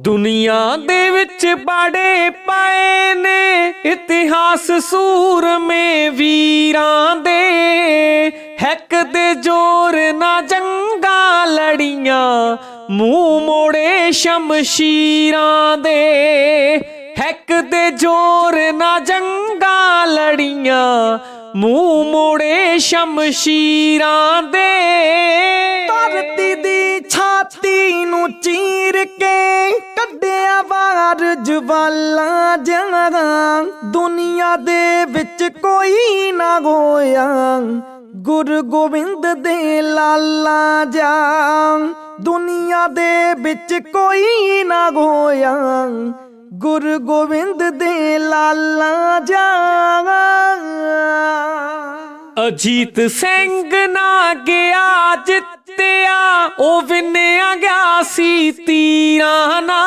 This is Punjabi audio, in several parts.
ਦੁਨੀਆ ਦੇ ਵਿੱਚ ਬਾੜੇ ਪਾਏ ਨੇ, ਇਤਿਹਾਸ ਸੂਰਮੇ ਵੀਰਾਂ ਦੇ। ਹੈਕ ਦੇ ਜੋਰ ਨਾ ਜੰਗਾਂ ਲੜੀਆਂ, ਮੂੰਹ ਮੋੜੇ ਸ਼ਮਸ਼ੀਰਾਂ ਦੇ। ਹੈਕ ਦੇ ਜੋਰ ਨਾ ਜੰਗਾਂ ਲੜੀਆਂ, ਮੂੰਹ ਮੋੜੇ ਸ਼ਮਸ਼ੀਰਾਂ ਦੇ। ਧਰਤੀ ਛਾਤੀ ਨੂੰ ਚੀਰ ਕੇ ਕੱਢਿਆ ਵਾਰ ਜਵਾਲਾ ਜਹਾਂ। ਦੁਨੀਆ ਦੇ ਵਿੱਚ ਕੋਈ ਨਾ ਗੋਇਆ। ਗੁਰੂ ਗੋਬਿੰਦ ਦੇ ਲਾਲਾ ਜਾ ਦੁਨੀਆ ਦੇ ਵਿੱਚ ਕੋਈ ਨਾ ਗੋਇਆ। ਗੁਰੂ ਗੋਬਿੰਦ ਦੇ ਲਾਲਾ ਜਾ ਅਜੀਤ ਸਿੰਘ ਨਾ ਗਿਆ ਉਹ ਵਿੰਨਿਆ ਗਿਆ ਸੀ ਤੀਰਾਂ ਨਾ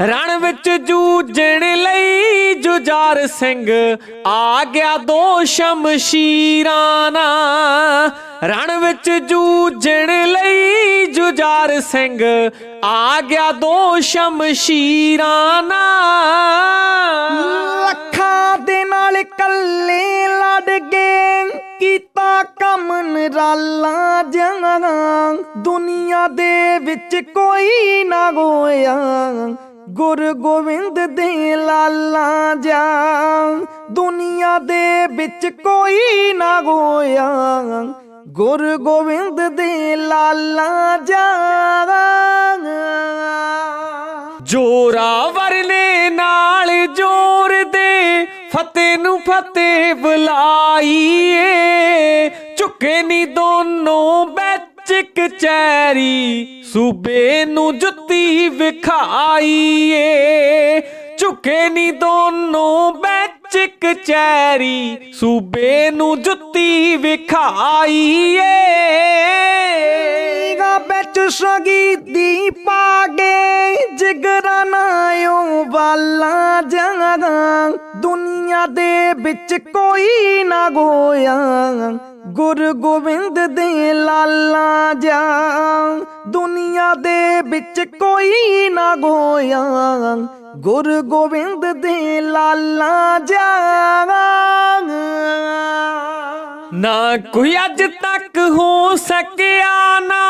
ਰਣ ਵਿੱਚ ਜੂਝਣ ਲਈ ਜੁਝਾਰ ਸਿੰਘ ਆ ਗਿਆ ਦੋ ਸ਼ਮਸ਼ੀਰਾਂ ਨਾ ਰਣ ਵਿੱਚ ਜੂਝਣ ਲਈ ਜੁਝਾਰ ਸਿੰਘ ਆ ਗਿਆ ਦੋ ਸ਼ਮਸ਼ੀਰਾਂ ਨਾ ਲੱਖਾਂ ਦੇ ਨਾਲ ਕੱਲੇ ਕੀਤਾ ਕੰਮ ਜਹਾਂ, ਦੁਨੀਆ ਦੇ ਵਿੱਚ ਕੋਈ ਨਾ ਗੋਇਆ। ਗੁਰੂ ਗੋਬਿੰਦ ਦੇ ਲਾਲਾ ਜਾ ਦੁਨੀਆ ਦੇ ਵਿੱਚ ਕੋਈ ਨਾ ਗੋਇਆ। ਗੁਰੂ ਗੋਬਿੰਦ ਦੇ ਲਾਲਾ ਜਾ ਜੋਰਾਵਰ ਨੇ ਨਾਲ ਜੋਰ ਦੇ, ਫਤਿਹ ਨੂੰ ਫਤਿਹ ਬੁਲਾਈਏ। ਝੁਕੇ ਨਹੀਂ ਦੋਨੋਂ ਵਿੱਚ ਕਚੈਰੀ ਸੂਬੇ ਨੂੰ ਜੁੱਤੀ ਵਿਖਾਈਏ। ਝੁਕੇ ਨਹੀਂ ਦੋਨੋਂ ਵਿੱਚ ਕਚੈਰੀ ਸੂਬੇ ਨੂੰ ਜੁੱਤੀ ਵਿਖਾਈਏ। ਗਾ ਵਿੱਚ ਸਗੀਦੀ ਪਾਗੇ, ਜਿਗਰਾਂ ਨਾਇਓ ਵਾਲਾ ਜਹਾਂ ਦੁਨੀਆ ਦੇ ਵਿੱਚ ਕੋਈ ਨਾ ਗੋਇਆ। ਗੁਰੂ ਗੋਬਿੰਦ ਦੇ ਲਾਲਾ ਜਾ ਦੁਨੀਆ ਦੇ ਵਿੱਚ ਕੋਈ ਨਾ ਗੋਇਆ। ਗੁਰੂ ਗੋਬਿੰਦ ਦੇ ਲਾਲਾ ਜਾ ਨਾ ਕੋਈ ਅੱਜ ਤੱਕ ਹੋ ਸਕਿਆ, ਨਾ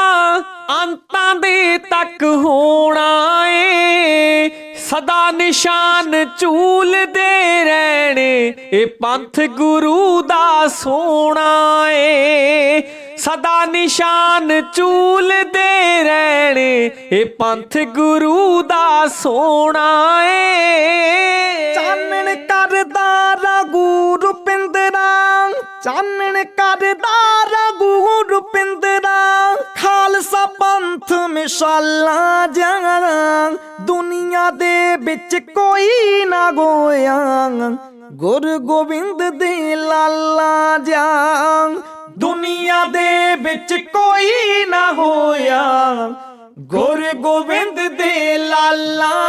ਅੰਤਾਂ ਦੇ ਤੱਕ ਹੋਣਾ ਏ। ਸਦਾ ਨਿਸ਼ਾਨ ਝੂਲਦੇ ਰਹਿਣੇ ਇਹ ਪੰਥ ਗੁਰੂ ਦਾ ਸੋਣਾ ਏ। ਸਦਾ ਨਿਸ਼ਾਨ ਝੂਲਦੇ ਰਹਿਣੇ। ਇਹ ਪੰਥ ਗੁਰੂ ਦਾ ਸੋਣਾ ਏ। ਚਾਨਣ ਕਰਦਾ ਰਘੂ ਰੁਪਿੰਦਰਾ ਚਾਨਣ ਕਰਦਾ ਪੰਥ ਮਿਸਾਲਾ ਦੁਨੀਆ ਦੇ ਵਿੱਚ ਕੋਈ ਨਾ ਗੋਇਆ। ਗੁਰੂ ਗੋਬਿੰਦ ਦੇ ਲਾਲਾ ਜਾ ਦੁਨੀਆ ਦੇ ਵਿੱਚ ਕੋਈ ਨਾ ਹੋਇਆ। ਗੁਰੂ ਗੋਬਿੰਦ ਦੇ ਲਾਲਾ